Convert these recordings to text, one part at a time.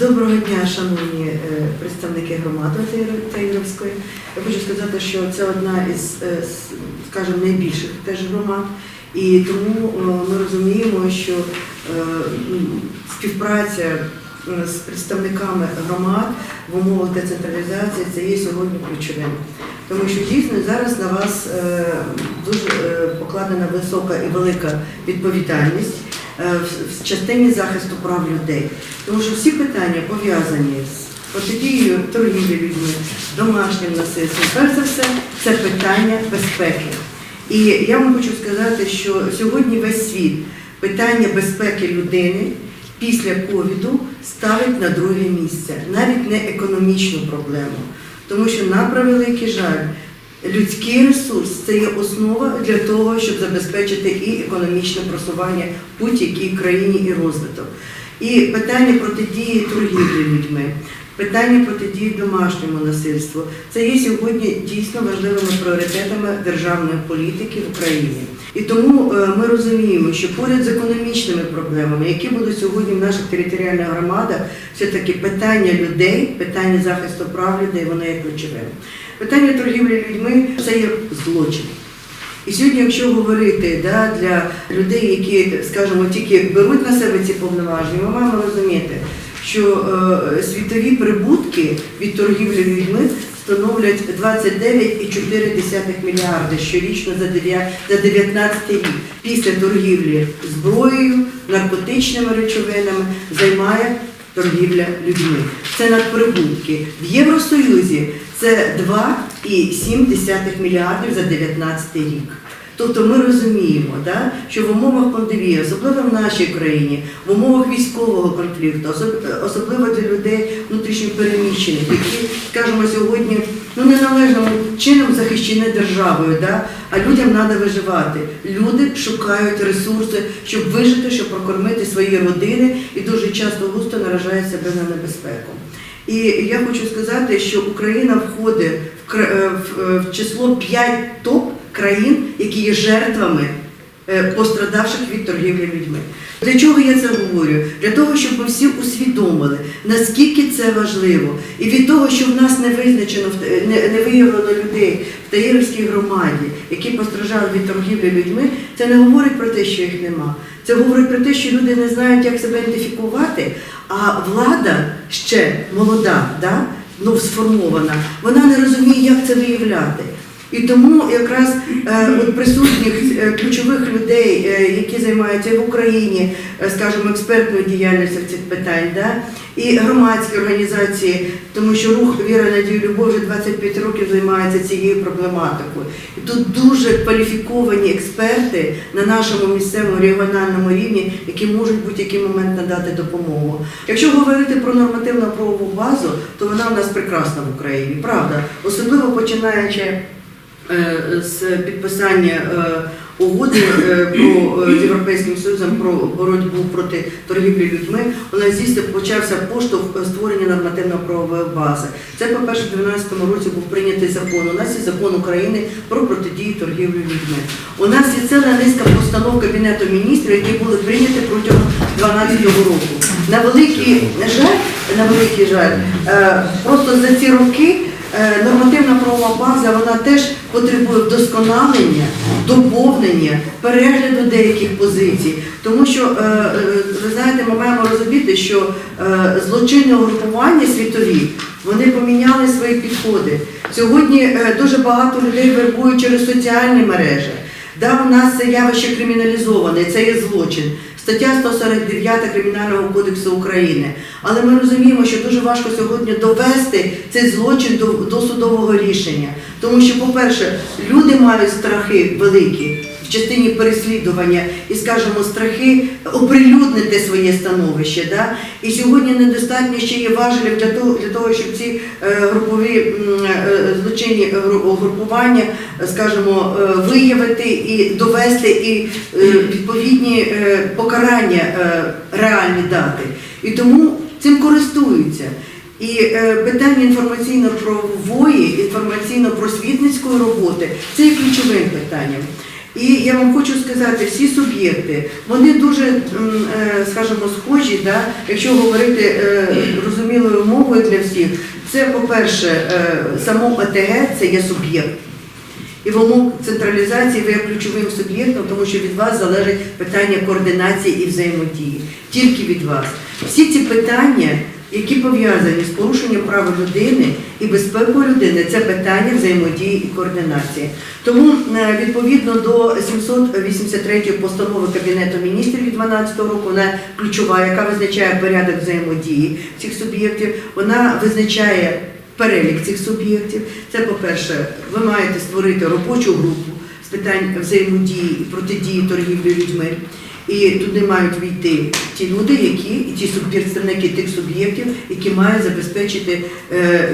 Доброго дня, шановні е, представники громади Таїр- Таїровської. Я хочу сказати, що це одна із, е, скажімо, найбільших теж громад. І тому е, ми розуміємо, що е, співпраця з представниками громад в умовах децентралізації це є сьогодні ключовим. Тому що дійсно зараз на вас дуже покладена висока і велика відповідальність в- в частині захисту прав людей. Тому що всі питання пов'язані з протидією торгівлі людьми, домашнім насильством, перш за все, це питання безпеки. І я вам хочу сказати, що сьогодні весь світ питання безпеки людини після ковіду ставить на друге місце, навіть не економічну проблему. Тому що, на превеликий жаль, людський ресурс це є основа для того, щоб забезпечити і економічне просування будь-якій країні і розвиток. І питання протидії торгівлі людьми, питання протидії домашньому насильству це є сьогодні дійсно важливими пріоритетами державної політики в Україні. І тому е, ми розуміємо, що поряд з економічними проблемами, які будуть сьогодні в наших територіальних громадах, все-таки питання людей, питання захисту прав людей, воно є ключовим. Питання торгівлі людьми це є злочин. І сьогодні, якщо говорити да, для людей, які, скажімо, тільки беруть на себе ці повноваження, ми маємо розуміти, що е, світові прибутки від торгівлі людьми становлять 29,4 мільярди щорічно за 2019 рік. Після торгівлі зброєю, наркотичними речовинами займає торгівля людьми. Це надприбутки. В Євросоюзі це 2,7 мільярдів за 2019 рік. Тобто ми розуміємо, да, що в умовах пандемії, особливо в нашій країні, в умовах військового конфлікту, особливо для людей внутрішньопереміщених, які, скажімо, сьогодні ну, неналежним чином захищені державою, да, а людям треба виживати. Люди шукають ресурси, щоб вижити, щоб прокормити свої родини і дуже часто густо наражають себе на небезпеку. І я хочу сказати, що Україна входить в, число 5 топ країн, які є жертвами е, пострадавших від торгівлі людьми. Для чого я це говорю? Для того, щоб ми всі усвідомили, наскільки це важливо. І від того, що в нас не визначено, в- не, не виявлено людей в Таїрівській громаді, які постраждали від торгівлі людьми, це не говорить про те, що їх нема. Це говорить про те, що люди не знають, як себе ідентифікувати, а влада ще молода, да? ну, сформована, вона не розуміє, як це виявляти. І тому якраз е, от присутніх е, ключових людей, е, які займаються в Україні, скажімо, експертною діяльністю цих питань, да? і громадські організації, тому що рух Віра, Надія, Любов вже 25 років займається цією проблематикою. І тут дуже кваліфіковані експерти на нашому місцевому регіональному рівні, які можуть в будь-який момент надати допомогу. Якщо говорити про нормативну правову базу, то вона в нас прекрасна в Україні, правда, особливо починаючи з підписання е, угоди е, про е, Європейським Союзом про боротьбу проти торгівлі людьми, у нас дійсно почався поштовх е, створення нормативно-правової бази. Це, по-перше, в 2012 році був прийнятий закон. У нас є закон України про протидію торгівлі людьми. У нас є ціла низка постанов Кабінету міністрів, які були прийняті протягом 2012 року. На великий жаль, на великий жаль, е, просто за ці роки е, нормативна правова база вона теж потребує вдосконалення, доповнення, перегляду деяких позицій. Тому що, е, е, ви знаєте, ми маємо розуміти, що е, злочинне угрупування світові вони поміняли свої підходи. Сьогодні е, дуже багато людей вербують через соціальні мережі. Да, у нас це явище криміналізоване, це є злочин. Стаття 149 Кримінального кодексу України. Але ми розуміємо, що дуже важко сьогодні довести цей злочин до, до судового рішення. Тому що, по-перше, люди мають страхи великі частині переслідування і, скажімо, страхи оприлюднити своє становище. Да? І сьогодні недостатньо ще є важелів для того, для того щоб ці е, групові е, злочинні групування, скажімо, е, виявити і довести і відповідні покарання реальні дати. І тому цим користуються. І питання інформаційно-правової, інформаційно-просвітницької роботи це є ключовим питанням. І я вам хочу сказати, всі суб'єкти, вони дуже, е, скажімо, схожі, да, якщо говорити, е, Це, по-перше, е, само ОТГ це є суб'єкт. І в умов централізації ви є ключовим суб'єктом, тому що від вас залежить питання координації і взаємодії. Тільки від вас. Всі ці питання, які пов'язані з порушенням прав людини і безпекою людини, це питання взаємодії і координації. Тому е, відповідно до 783 постанови Кабінету міністрів від 2012 року, вона ключова, яка визначає порядок взаємодії цих суб'єктів, вона визначає перелік цих суб'єктів. Це, по-перше, ви маєте створити робочу групу з питань взаємодії і протидії торгівлі людьми. І туди мають війти ті люди, які і ті представники тих суб'єктів, які мають забезпечити е,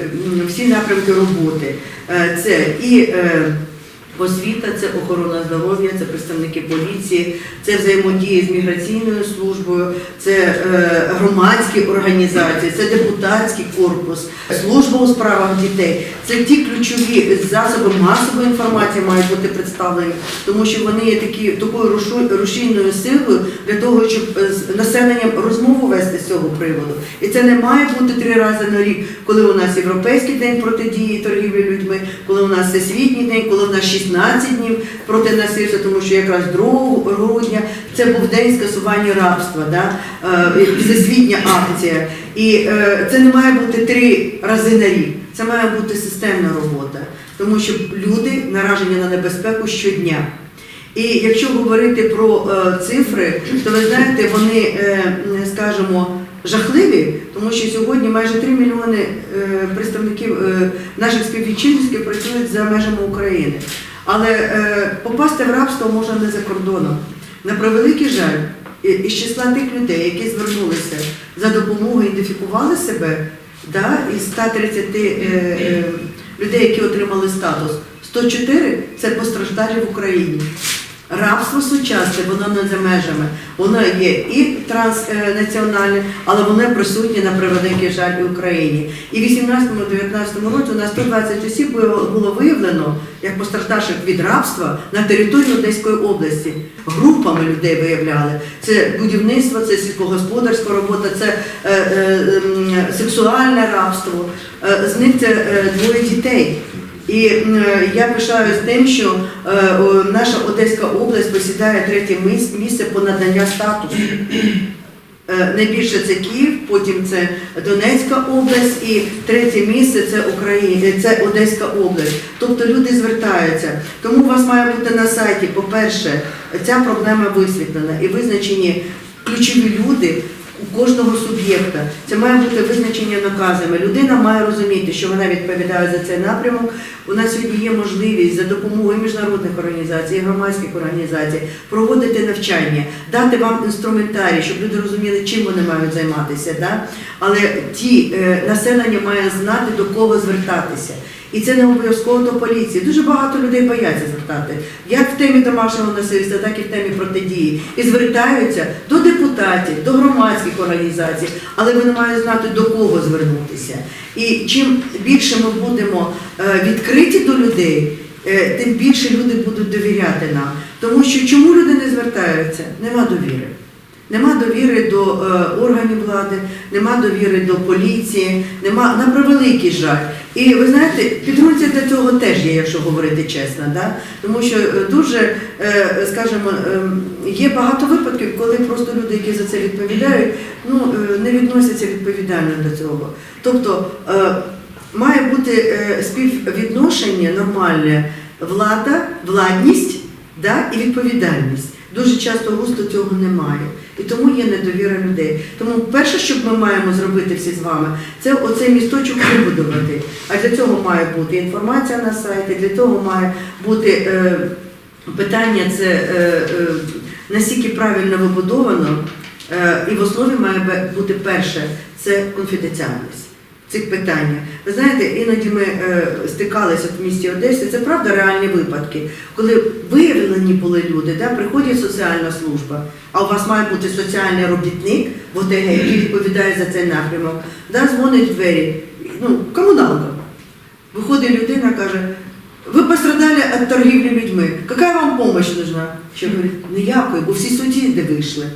всі напрямки роботи. Е, це і е, освіта, це охорона здоров'я, це представники поліції, це взаємодія з міграційною службою, це е, громадські організації, це депутатський корпус, служба у справах дітей. Це ті ключові засоби масової інформації мають бути представлені, тому що вони є такі такою рушійною силою для того, щоб е, з населенням розмову вести з цього приводу. І це не має бути три рази на рік, коли у нас європейський день протидії торгівлі людьми, коли у нас всесвітній день, коли у нас 16 днів проти насильства, тому що якраз 2 грудня це був день скасування рабства, да? е, всесвітня акція. І е, це не має бути три рази на рік. Це має бути системна робота, тому що люди наражені на небезпеку щодня. І якщо говорити про е, цифри, то ви знаєте, вони, скажімо, жахливі, тому що сьогодні майже 3 мільйони представників наших співвітчизників працюють за межами України. Але е, попасти в рабство можна не за кордоном. На превеликий жаль, із числа тих людей, які звернулися за допомогою, ідентифікували себе, да, із 130 е, е, людей, які отримали статус, 104 це постраждалі в Україні. Рабство сучасне, воно не за межами. Воно є і транснаціональне, але воно присутнє на превеликий жаль в Україні. І в 18-19 році у нас 120 осіб було виявлено як постраждавших від рабства на території Одеської області. Групами людей виявляли. Це будівництво, це сільськогосподарська робота, це е, е, сексуальне рабство. Е, з них це е, двоє дітей. І я пишаюсь тим, що е, наша Одеська область посідає третє місце по наданню статусу. Е, Найбільше це Київ, потім це Донецька область і третє місце це Україна, це Одеська область. Тобто люди звертаються. Тому у вас має бути на сайті, по-перше, ця проблема висвітлена і визначені ключові люди кожного суб'єкта. Це має бути визначення наказами. Людина має розуміти, що вона відповідає за цей напрямок. У нас сьогодні є можливість за допомогою міжнародних організацій, громадських організацій проводити навчання, дати вам інструментарій, щоб люди розуміли, чим вони мають займатися. Да? Але ті е, населення має знати, до кого звертатися. І це не обов'язково до поліції. Дуже багато людей бояться звертати, як в темі домашнього насильства, так і в темі протидії. І звертаються до депутатів, до громадських організацій, але вони мають знати, до кого звернутися. І чим більше ми будемо е, відкриті до людей, е, тим більше люди будуть довіряти нам. Тому що чому люди не звертаються? Нема довіри. Нема довіри до е, органів влади, нема довіри до поліції, нема на превеликий жаль. І ви знаєте, підґрунтя для цього теж є, якщо говорити чесно, да? тому що е, дуже, е, скажімо, є багато випадків, коли просто люди, які за це відповідають, ну не відносяться відповідально до цього. Тобто має бути співвідношення нормальне влада, владність да, і відповідальність. Дуже часто густо цього немає. І тому є недовіра людей. Тому перше, що ми маємо зробити всі з вами, це оцей місточок вибудувати. А для цього має бути інформація на сайті, для того має бути е, питання, це е, е, наскільки правильно вибудовано, е, і в основі має бути перше це конфіденціальність цих питання. Ви знаєте, іноді ми е, стикалися в місті Одесі, це правда реальні випадки, коли виявлені були люди, да, приходить соціальна служба, а у вас має бути соціальний робітник в ОТГ, який відповідає за цей напрямок, да, дзвонить двері, ну, комуналка. Виходить людина, каже, ви пострадали від торгівлі людьми. Яка вам допомога нужна? Ще говорить, ніякої, бо всі сусіди вийшли.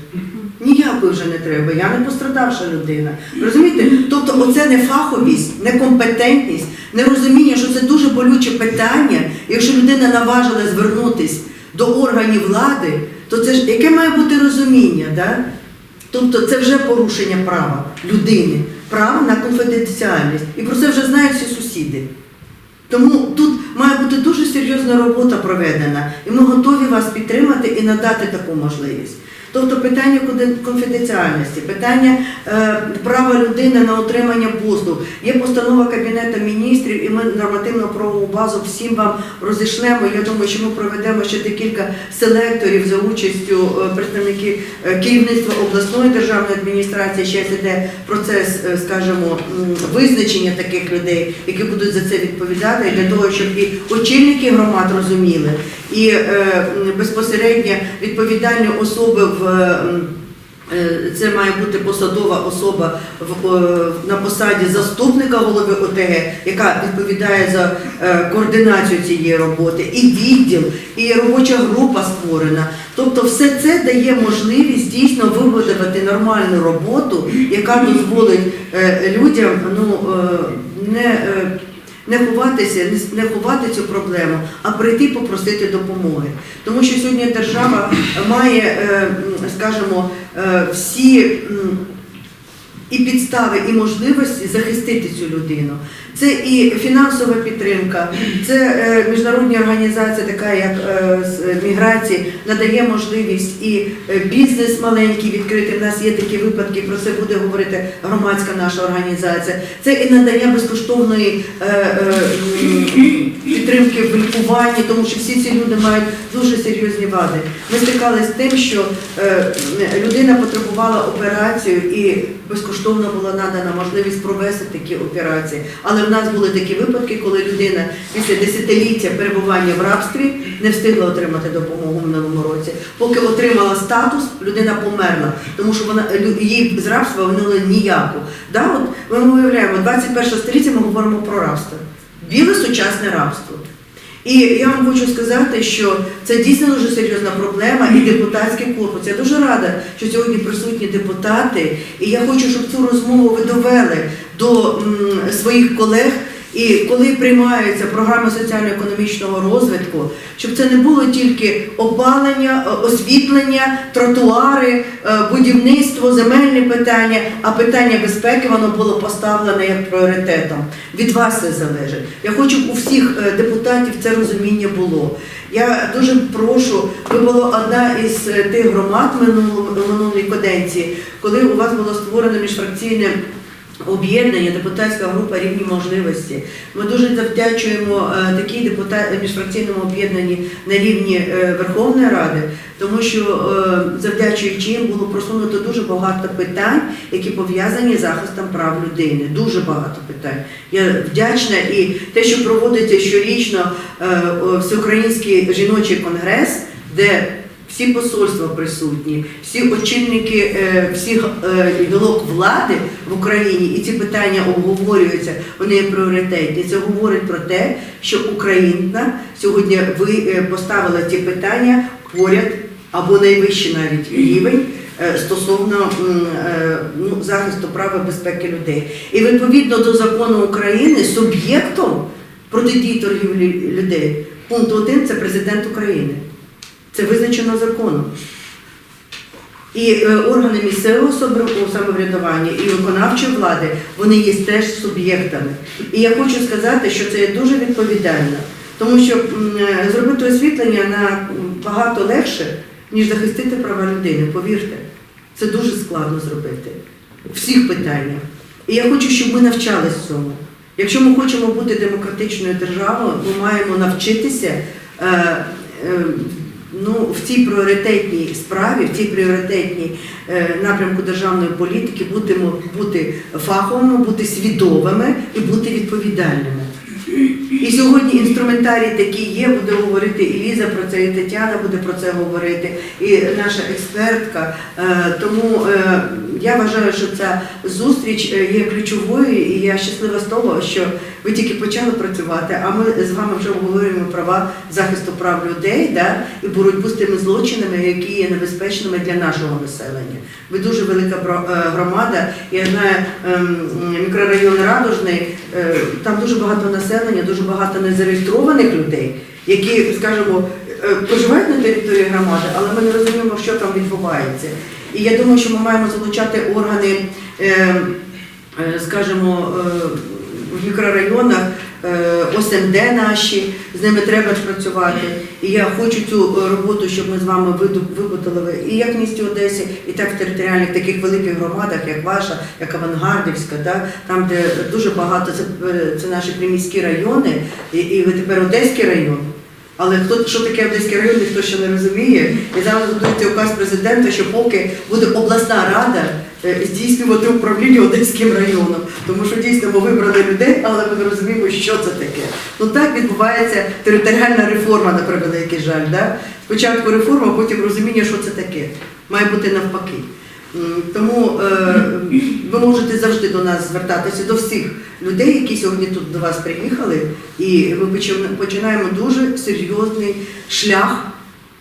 Ніякої вже не треба. Я не пострадавша людина. Розумієте? Тобто, оце не фаховість, некомпетентність, нерозуміння, що це дуже болюче питання. Якщо людина наважила звернутись до органів влади, то це ж яке має бути розуміння? Да? Тобто це вже порушення права людини, права на конфіденціальність. І про це вже знають всі сусіди. Тому тут має бути дуже серйозна робота проведена, і ми готові вас підтримати і надати таку можливість. Тобто питання конфі- конфіденціальності, питання е, права людини на отримання послуг. Є постанова Кабінету міністрів, і ми нормативно правову базу всім вам розійшлемо. Я думаю, що ми проведемо ще декілька селекторів за участю е, представників е, керівництва обласної державної адміністрації. Ще іде процес, е, скажімо, визначення таких людей, які будуть за це відповідати, для того, щоб і очільники громад розуміли, і е, безпосередньо відповідальні особи в. е, Це має бути посадова особа в, е, на посаді заступника голови ОТГ, яка відповідає за координацію цієї роботи, і відділ, і робоча група створена. Тобто, все це дає можливість дійсно вибудувати нормальну роботу, яка дозволить людям ну, не. Не ховатися, не- не ховати цю проблему, а прийти попросити допомоги. Тому що сьогодні держава має, е, скажімо, е, всі і підстави, і можливості захистити цю людину. Це і фінансова підтримка, це е, міжнародні організації, така як е, з міграції, надає можливість і е, бізнес маленький відкрити. У нас є такі випадки, про це буде говорити громадська наша організація. Це і надання безкоштовної е, е, підтримки в лікуванні, тому що всі ці люди мають дуже серйозні вади. Ми стикалися з тим, що е, людина потребувала операцію і безкоштовно була надана можливість провести такі операції. Але в нас були такі випадки, коли людина після десятиліття перебування в рабстві не встигла отримати допомогу в минулому році. Поки отримала статус, людина померла, тому що вона її з рабства винули ніяку. Да, от ми уявляємо, 21 століття ми говоримо про рабство. Біле сучасне рабство. І я вам хочу сказати, що це дійсно дуже серйозна проблема, і депутатський корпус. Я дуже рада, що сьогодні присутні депутати, і я хочу, щоб цю розмову ви довели до своїх колег. І коли приймаються програми соціально-економічного розвитку, щоб це не було тільки опалення, е, освітлення, тротуари, е, будівництво, земельні питання, а питання безпеки воно було поставлене як пріоритетом. Від вас це залежить. Я хочу у всіх е, депутатів це розуміння було. Я дуже прошу, ви була одна із тих громад минулої каденції, коли у вас було створено міжфракційне. Об'єднання, депутатська група рівні можливості. Ми дуже завдячуємо е, такій депутат міжфракційному об'єднанні на рівні е, Верховної Ради, тому що е, завдячуючи їм було просунуто дуже багато питань, які пов'язані з захистом прав людини. Дуже багато питань. Я вдячна і те, що проводиться щорічно всеукраїнський жіночий конгрес, де всі посольства присутні, всі очільники всіх гілок влади в Україні, і ці питання обговорюються, вони є пріоритетні. Це говорить про те, що Україна сьогодні ви е, поставила ці питання поряд або найвищий навіть рівень. е, Стосовно е, ну, захисту прав і безпеки людей. І відповідно до закону України суб'єктом протидії торгівлі людей пункт 1 це президент України. Це визначено законом. І е, органи місцевого самоврядування і виконавчої влади вони є теж суб'єктами. І я хочу сказати, що це є дуже відповідально, тому що е, зробити освітлення на м, багато легше, ніж захистити права людини. Повірте, це дуже складно зробити у всіх питаннях. І я хочу, щоб ми навчались цьому. Якщо ми хочемо бути демократичною державою, ми маємо навчитися. Е, ну, в цій пріоритетній справі, в цій пріоритетній е, напрямку державної політики будемо бути фаховими, бути свідомими і бути відповідальними. І сьогодні інструментарій такий є, буде говорити і Ліза про це, і Тетяна буде про це говорити, і наша експертка. Е, Тому е, я вважаю, що ця зустріч е, є ключовою, і я щаслива з того, що ви тільки почали працювати, а ми з вами вже обговорюємо права захисту прав людей да, і боротьбу з тими злочинами, які є небезпечними для нашого населення. Ви дуже велика е, громада. Я знаю ем, мікрорайон Радужний, е, там дуже багато населення, дуже багато незареєстрованих людей, які, скажімо, проживають на території громади, але ми не розуміємо, що там відбувається. І я думаю, що ми маємо залучати органи, е, е, скажімо, е, в мікрорайонах, ОСМД наші, з ними треба працювати. І я хочу цю роботу, щоб ми з вами вибудували і як в місті Одесі, і так в територіальних таких великих громадах, як ваша, як Авангардівська, да? там, де дуже багато, це, це наші приміські райони, і, і тепер Одеський район. Але хто що таке Одеський район, ніхто ще не розуміє. І зараз готується указ президента, що поки буде обласна рада е, здійснювати управління Одеським районом. Тому що дійсно ми вибрали людей, але ми не розуміємо, що це таке. Ну так відбувається територіальна реформа, на превеликий жаль. Да? Спочатку реформа, потім розуміння, що це таке. Має бути навпаки. М, Тому е, ви можете завжди до нас звертатися до всіх людей, які сьогодні тут до вас приїхали, і ми починаємо дуже серйозний шлях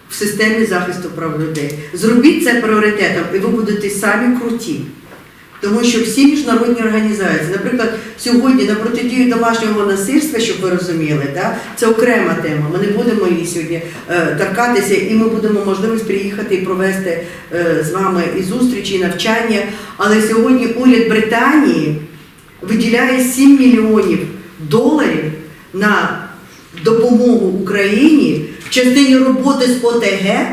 в системі захисту прав людей. Зробіть це пріоритетом, і ви будете самі круті. Тому що всі міжнародні організації, наприклад, сьогодні на протидію домашнього насильства, щоб ви розуміли, да, це окрема тема. Ми не будемо її сьогодні е, торкатися, і ми будемо можливість приїхати і провести е, з вами і зустрічі, і навчання. Але сьогодні уряд Британії виділяє 7 мільйонів доларів на допомогу Україні в частині роботи з ОТГ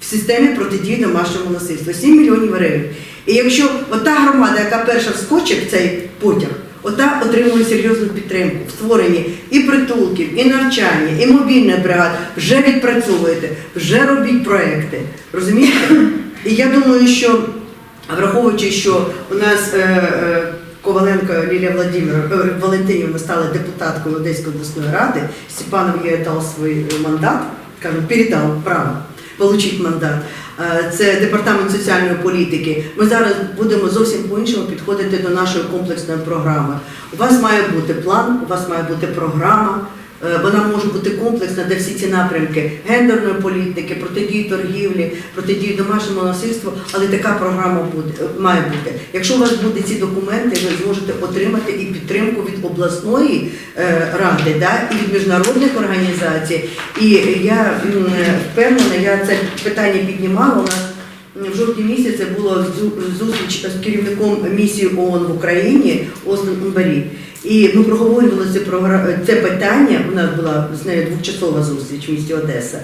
в системі протидії домашньому насильству. 7 мільйонів гривень. І якщо ота громада, яка перша вскочить в цей потяг, ота отримує серйозну підтримку в створенні і притулків, і навчання, і мобільних бригад, вже відпрацьовуєте, вже робіть проекти. Розумієте? І я думаю, що враховуючи, що у нас е, е, Коваленко Лілія Владимир, е, Валентинівна стала депутаткою Одеської обласної ради, Степанов їй дав свій мандат, кажу, передав право отримати мандат. Е, Це департамент соціальної політики. Ми зараз будемо зовсім по-іншому підходити до нашої комплексної програми. У вас має бути план, у вас має бути програма. Е, Вона може бути комплексна, де всі ці напрямки гендерної політики, протидії торгівлі, протидії домашньому насильству, але така програма буде е, має бути. Якщо у вас будуть ці документи, ви зможете отримати і підтримку від обласної е, ради, да, і від міжнародних організацій. І я е, впевнена, я це питання піднімала. У нас в жовтні місяці була зу- зустріч з керівником місії ООН в Україні Остен Умбарі. І ми проговорювали це, це питання. У нас була з нею двохчасова зустріч в місті Одеса.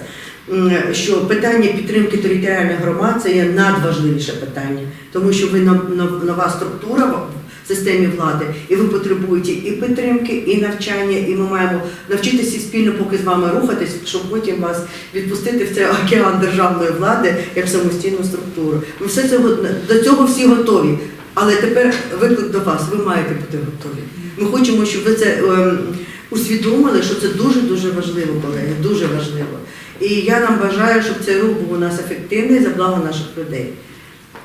Що питання підтримки територіальних громад це є надважливіше питання, тому що ви нов- нов- нова структура системі влади, і ви потребуєте і підтримки, і навчання, і ми маємо навчитися спільно поки з вами рухатись, щоб потім вас відпустити в цей океан державної влади як самостійну структуру. Ми все це до цього всі готові. Але тепер виклик до вас, ви маєте бути готові. Ми хочемо, щоб ви це ем, усвідомили, що це дуже дуже важливо, колеги, дуже важливо. І я нам бажаю, щоб цей рух був у нас ефективний за благо наших людей.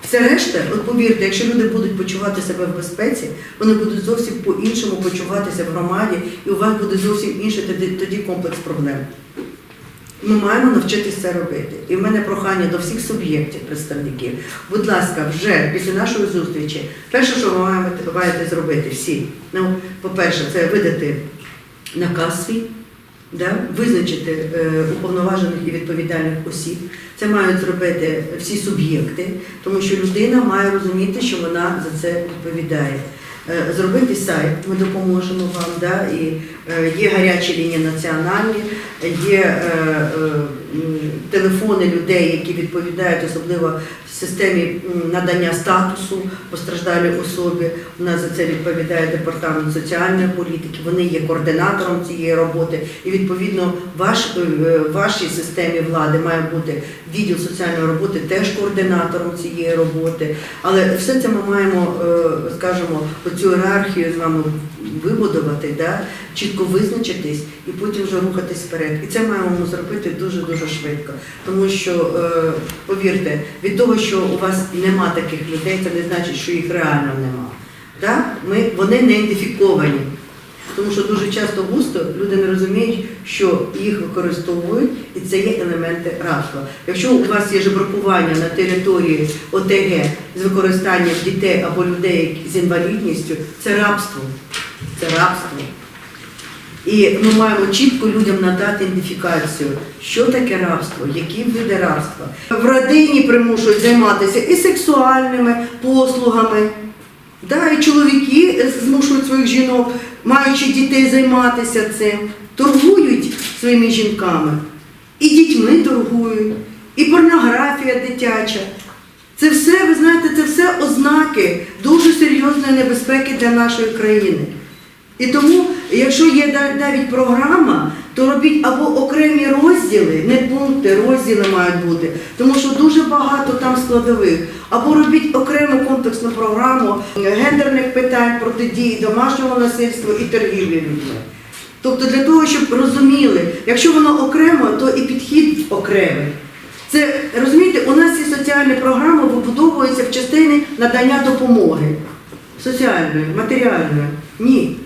Все решта, от повірте, якщо люди будуть почувати себе в безпеці, вони будуть зовсім по-іншому почуватися в громаді, і у вас буде зовсім інший тоді, тоді комплекс проблем. Ми маємо навчитися це робити. І в мене прохання до всіх суб'єктів, представників. Будь ласка, вже після нашої зустрічі, перше, що ви маєте, зробити всі, ну, по-перше, це видати наказ свій, да, визначити е, уповноважених і відповідальних осіб. Це мають зробити всі суб'єкти, тому що людина має розуміти, що вона за це відповідає. Е, Зробити сайт, ми допоможемо вам, да, і е, є гарячі лінії національні, є е, е, телефони людей, які відповідають особливо в системі надання статусу постраждалій особі. У нас за це відповідає департамент соціальної політики. Вони є координатором цієї роботи. І відповідно ваш, е, в вашій системі влади має бути відділ соціальної роботи теж координатором цієї роботи. Але все це ми маємо, е, скажімо, оцю ієрархію з вами вибудувати, да, чітко визначитись і потім вже рухатись вперед. І це маємо зробити дуже дуже швидко. Тому що е, повірте, від того, що у вас нема таких людей, це не значить, що їх реально нема. Да? Ми, вони не ідентифіковані. Тому що дуже часто густо люди не розуміють, що їх використовують, і це є елементи рабства. Якщо у вас є жебракування на території ОТГ з використанням дітей або людей з інвалідністю, це рабство. Це рабство. І ми маємо чітко людям надати ідентифікацію, що таке рабство, які види рабства. В родині примушують займатися і сексуальними послугами. Да, і чоловіки змушують своїх жінок, маючи дітей, займатися цим, торгують своїми жінками, і дітьми торгують, і порнографія дитяча. Це все, ви знаєте, це все ознаки дуже серйозної небезпеки для нашої країни. І тому, якщо є навіть програма, то робіть або окремі розділи, не пункти, розділи мають бути, тому що дуже багато там складових. Або робіть окрему комплексну програму гендерних питань протидії домашнього насильства і торгівлі людьми. Тобто для того, щоб розуміли, якщо воно окремо, то і підхід окремий. Це розумієте, у нас ці соціальні програми вибудовуються в частині надання допомоги соціальної, матеріальної. Ні.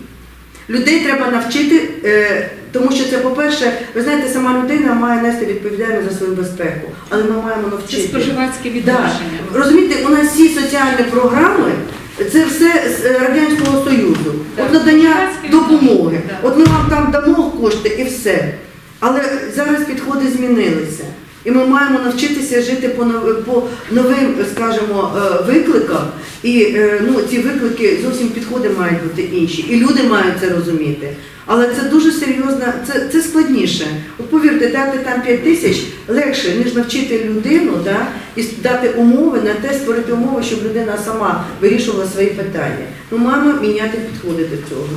Людей треба навчити, е, тому що це, по-перше, ви знаєте, сама людина має нести відповідальність за свою безпеку, але ми маємо Це навчити. споживацьке Да. Розумієте, у нас всі соціальні програми це все з е, Радянського Союзу. Так. От надання допомоги. відношення, От ми вам там дамо кошти і все. Але зараз підходи змінилися. І ми маємо навчитися жити по, по новим, скажімо, е, викликам. І е, ну, ці виклики зовсім підходи мають бути інші. І люди мають це розуміти. Але це дуже серйозно, це, це складніше. От повірте, дати там 5 тисяч легше, ніж навчити людину да, і дати умови на те, створити умови, щоб людина сама вирішувала свої питання. Ми маємо міняти підходи до цього.